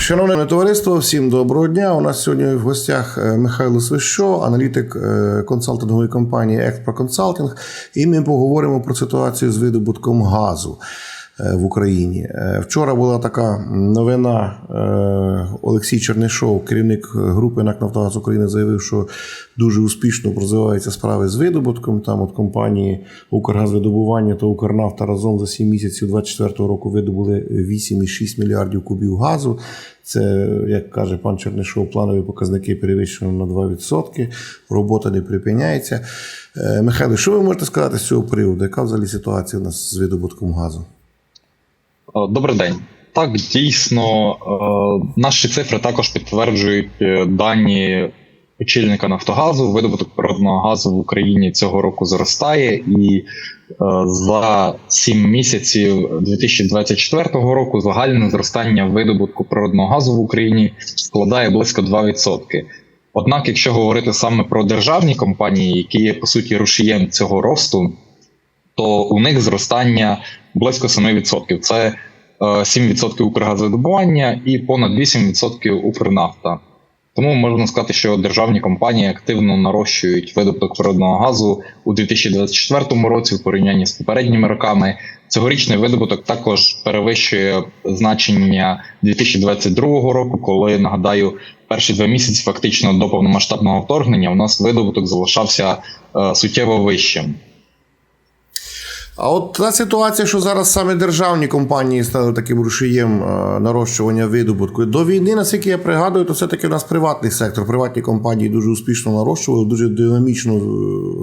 Шановне товариство, всім доброго дня. У нас сьогодні в гостях е, Михайло Свищо, аналітик е, консалтингової компанії Експро Консалтинг. І ми поговоримо про ситуацію з видобутком газу в Україні. Е, Вчора була така новина. е, Олексій Чернишов, керівник групи НАК «Нафтогаз України, заявив, що дуже успішно розвиваються справи з видобутком. Там от компанії Укргазвидобування та Укрнафта разом за 7 місяців 2024 року видобули 8,6 мільярдів кубів газу. Це, як каже пан Чернишов, планові показники перевищено на 2%. Робота не припиняється. Е, Михайло, що ви можете сказати з цього приводу? Яка взагалі ситуація у нас з видобутком газу? Е, Добрий день. Так, дійсно, е, наші цифри також підтверджують е, дані очільника Нафтогазу. Видобуток природного газу в Україні цього року зростає, і за 7 місяців 2024 року загальне зростання видобутку природного газу в Україні складає близько 2%. Однак, якщо говорити саме про державні компанії, які є по суті рушієм цього росту, то у них зростання близько 7%. Це 7% Укргазвидобування і понад 8% Укрнафта. Тому можна сказати, що державні компанії активно нарощують видобуток природного газу у 2024 році в порівнянні з попередніми роками. Цьогорічний видобуток також перевищує значення 2022 року, коли нагадаю, перші два місяці фактично до повномасштабного вторгнення у нас видобуток залишався е, суттєво вищим. А от та ситуація, що зараз саме державні компанії стали таким рушієм е, нарощування видобутку. До війни, наскільки я пригадую, то все-таки у нас приватний сектор. Приватні компанії дуже успішно нарощували, дуже динамічно е,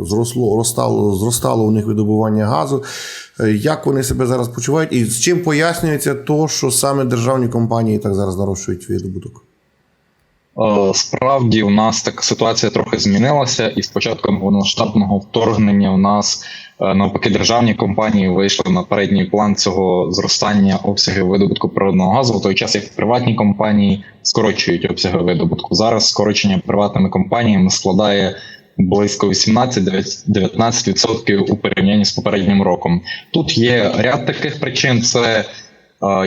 зросло, ростало, зростало у них видобування газу. Е, Як вони себе зараз почувають, і з чим пояснюється то, що саме державні компанії так зараз нарощують видобуток? Е, Справді у нас така ситуація трохи змінилася, і з початком повномасштабного вторгнення у нас е, навпаки державні компанії вийшли на передній план цього зростання обсягів видобутку природного газу, в той час як приватні компанії скорочують обсяги видобутку. Зараз скорочення приватними компаніями складає близько 18-19% у порівнянні з попереднім роком. Тут є ряд таких причин: це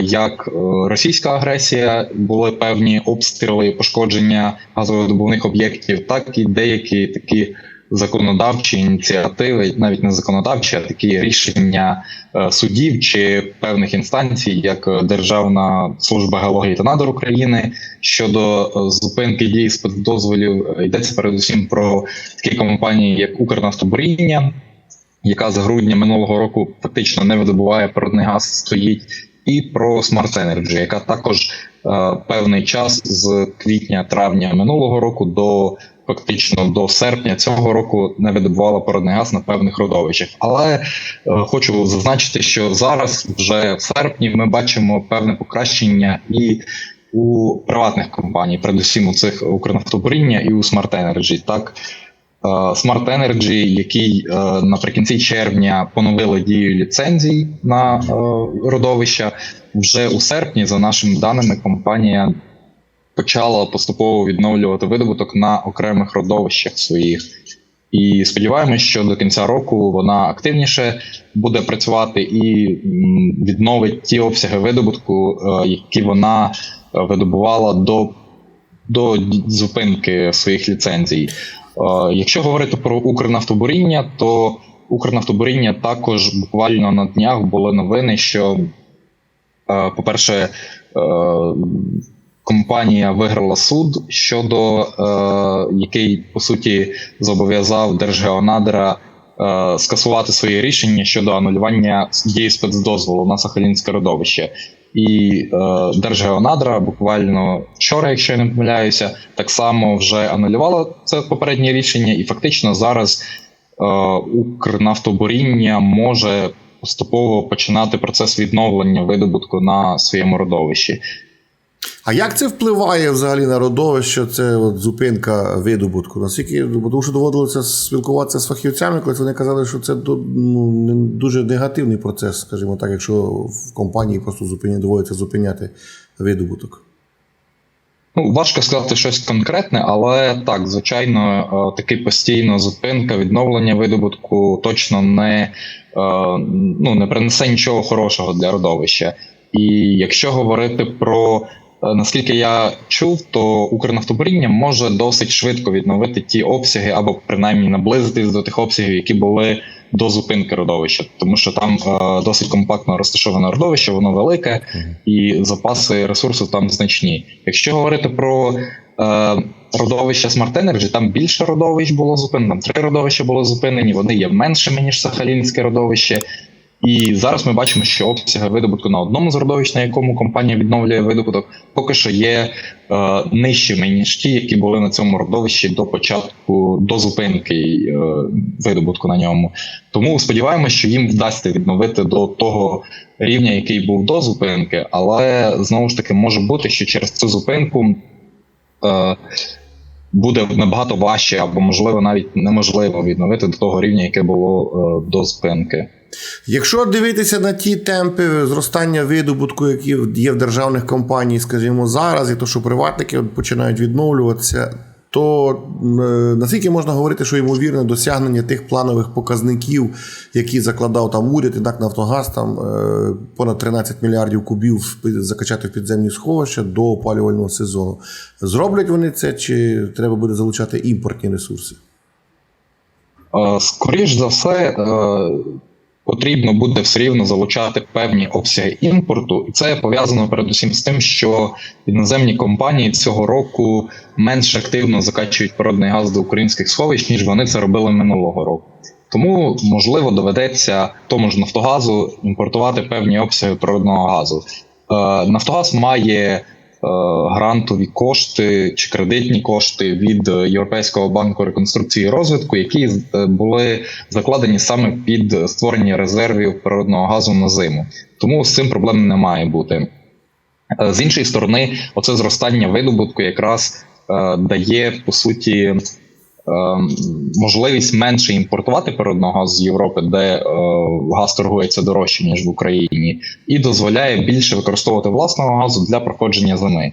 як е, російська агресія, були певні обстріли пошкодження газовидобувних об'єктів, так і деякі такі законодавчі ініціативи, навіть не законодавчі, а такі рішення е, судів чи певних інстанцій, як е, Державна служба геології та надр України щодо е, зупинки дій спецдозволів. Е, Йдеться передусім про такі компанії, як Укрнафтобуріння, яка з грудня минулого року фактично не видобуває природний газ, стоїть, і про Smart Energy, яка також е, певний час з квітня-травня минулого року до фактично до серпня цього року не видобувала природний газ на певних родовищах. Але е, хочу зазначити, що зараз, вже в серпні, ми бачимо певне покращення і у приватних компаній, передусім у цих Укрнафтобуріння і у Smart Energy. Так Smart Energy, який е, наприкінці червня поновили дію ліцензій на е, родовища, вже у серпні, за нашими даними, компанія почала поступово відновлювати видобуток на окремих родовищах своїх. І сподіваємось, що до кінця року вона активніше буде працювати і відновить ті обсяги видобутку, е, які вона е, видобувала до, до зупинки своїх ліцензій. Е, Якщо говорити про Укрнафтобуріння, то Укрнафтобуріння також буквально на днях були новини, що, е, по-перше, е, компанія виграла суд щодо який по суті зобов'язав Держгеонадра скасувати своє рішення щодо анулювання дії спецдозволу на Сахалінське родовище. І е, Держгеонадра буквально вчора, якщо я не помиляюся, так само вже анулювала це попереднє рішення, і фактично зараз е, Укрнафтобуріння може поступово починати процес відновлення видобутку на своєму родовищі. А як це впливає взагалі на родовище, це от зупинка видобутку? Наскільки тому що доводилося спілкуватися з фахівцями, коли вони казали, що це ну, дуже негативний процес, скажімо так, якщо в компанії просто зупині, доводиться зупиняти видобуток. Ну, важко сказати щось конкретне, але так, звичайно, е, таки постійно зупинка, відновлення видобутку точно не, е, ну, не принесе нічого хорошого для родовища. І якщо говорити про Наскільки я чув, то Укрнафтобуріння може досить швидко відновити ті обсяги, або принаймні наблизитись до тих обсягів, які були до зупинки родовища, тому що там е, досить компактно розташоване родовище, воно велике, і запаси ресурсу там значні. Якщо говорити про е, родовище Smart Energy, там більше родовищ було зупинено, там три родовища було зупинені, вони є меншими, ніж Сахалінське родовище. І зараз ми бачимо, що обсяги видобутку на одному з родовищ, на якому компанія відновлює видобуток, поки що є е, нижчими, ніж ті, які були на цьому родовищі до початку, до зупинки е, видобутку на ньому. Тому сподіваємося, що їм вдасться відновити до того рівня, який був до зупинки, але знову ж таки може бути, що через цю зупинку. Е, Буде набагато важче або можливо навіть неможливо відновити до того рівня, яке було е, до спинки. Якщо дивитися на ті темпи зростання видобутку, які є в державних компаній, скажімо, зараз, і то, що приватники починають відновлюватися, то е, наскільки можна говорити, що ймовірне досягнення тих планових показників, які закладав там уряд, і НАК Нафтогаз, там е, понад 13 мільярдів кубів закачати в підземні сховища до опалювального сезону. Зроблять вони це, чи треба буде залучати імпортні ресурси? Е, Скоріш за все, потрібно буде все рівно залучати певні обсяги імпорту, і це пов'язано передусім з тим, що іноземні компанії цього року менш активно закачують природний газ до українських сховищ, ніж вони це робили минулого року. Тому можливо доведеться тому ж Нафтогазу імпортувати певні обсяги природного газу. Е, Нафтогаз має грантові кошти чи кредитні кошти від е, Європейського банку реконструкції і розвитку, які е, були закладені саме під створення резервів природного газу на зиму. Тому з цим проблем не має бути. Е, З іншої сторони, оце зростання видобутку якраз е, дає по суті е, можливість менше імпортувати природного з Європи, де е, газ торгується дорожче ніж в Україні, і дозволяє більше використовувати власного газу для проходження зими.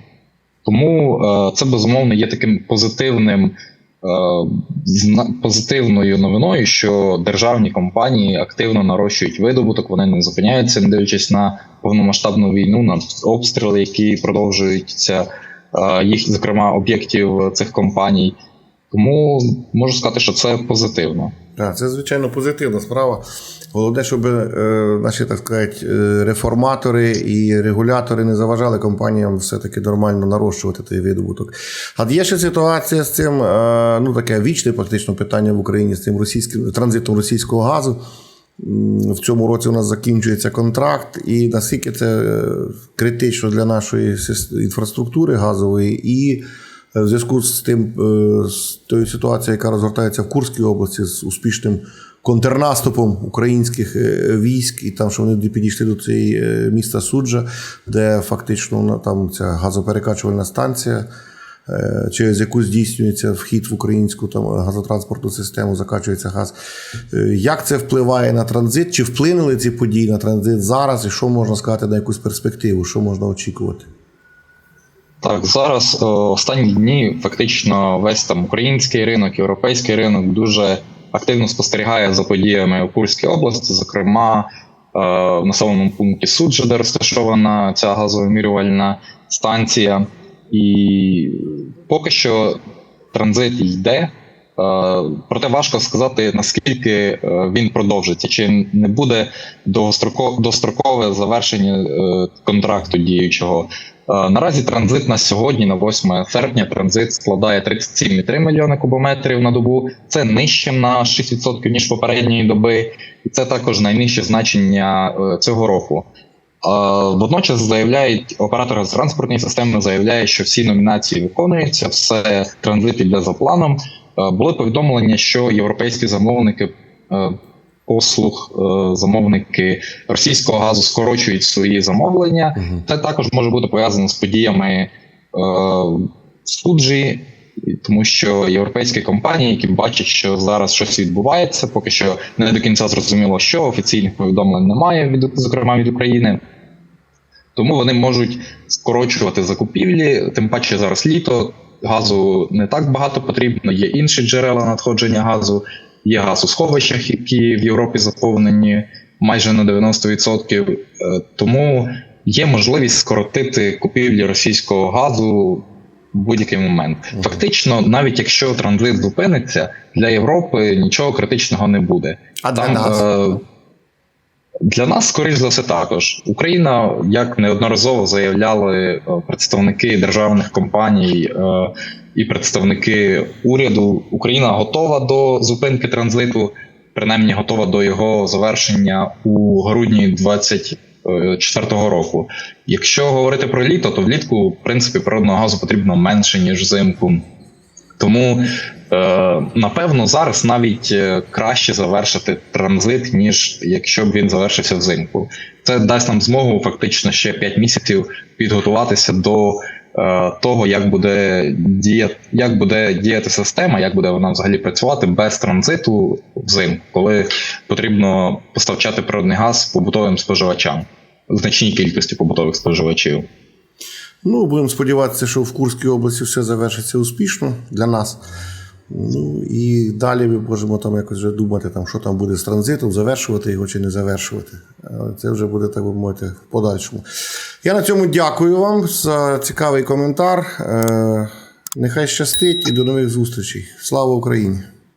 Тому е, це безумовно є таким позитивним. е, Позитивною новиною, що державні компанії активно нарощують видобуток, вони не зупиняються, не дивлячись на повномасштабну війну, на обстріли, які продовжуються їх, зокрема, об'єктів цих компаній. Тому можу сказати, що це позитивно. Так, це звичайно позитивна справа. Головне, щоб е, наші, так сказати, е, реформатори і регулятори не заважали компаніям все-таки нормально нарощувати той видобуток. А є ще ситуація з цим, е, ну таке вічне практично питання в Україні з цим російським транзитом російського газу. В цьому році у нас закінчується контракт, і наскільки це критично для нашої інфраструктури газової, і в зв'язку з тим е, з тою ситуацією, яка розгортається в Курській області, з успішним контрнаступом українських е, військ, і там, що вони підійшли до цієї е, міста Суджа, де фактично там ця газоперекачувальна станція. Через яку здійснюється вхід в українську там газотранспортну систему, закачується газ. Як це впливає на транзит? Чи вплинули ці події на транзит зараз? І що можна сказати на якусь перспективу? Що можна очікувати? Так, зараз е, останні дні фактично весь там український ринок, європейський ринок дуже активно спостерігає за подіями у Курській області, зокрема е, в населеному пункті Суджа, де розташована ця газовимірювальна станція. І поки що транзит йде. е, Проте важко сказати, наскільки е, він продовжиться, чи не буде довгостроко- дострокове завершення контракту діючого. Е, Наразі транзит на сьогодні, на 8 серпня, транзит складає 37,3 мільйони кубометрів на добу. Це нижче на 6% ніж попередньої доби, і це також найнижче значення е, цього року. Е, Водночас заявляють оператори з транспортної системи заявляє, що всі номінації виконуються, все транзит іде за планом. Були повідомлення, що європейські замовники послуг, е, замовники російського газу скорочують свої замовлення. Це також може бути пов'язано з подіями е, в суджі, тому що європейські компанії, які бачать, що зараз щось відбувається, поки що не до кінця зрозуміло, що офіційних повідомлень немає, від, зокрема від України. Тому вони можуть скорочувати закупівлі, тим паче зараз літо, газу не так багато потрібно, є інші джерела надходження газу, є газ у сховищах, які в Європі заповнені майже на 90%. Е, Тому є можливість скоротити купівлі російського газу в будь-який момент. Фактично, навіть якщо транзит зупиниться, для Європи нічого критичного не буде. А для Там, нас? Е, для нас, скоріш за все, також. Україна, як неодноразово заявляли е, представники державних компаній е, і представники уряду, Україна готова до зупинки транзиту, принаймні готова до його завершення у грудні 2024 року. Якщо говорити про літо, то влітку, в принципі, природного газу потрібно менше, ніж взимку. Тому Е, напевно, зараз навіть е, краще завершити транзит, ніж якщо б він завершився взимку. Це дасть нам змогу фактично ще 5 місяців підготуватися до е, того, як буде діяти, як буде діяти система, як буде вона взагалі працювати без транзиту взимку, коли потрібно поставчати природний газ побутовим споживачам, значній кількості побутових споживачів. Ну, будемо сподіватися, що в Курській області все завершиться успішно для нас. Ну і далі ми можемо там якось вже думати, там, що там буде з транзитом, завершувати його чи не завершувати. Це вже буде, так би мовити, в подальшому. Я на цьому дякую вам за цікавий коментар. Е, Нехай щастить і до нових зустрічей. Слава Україні!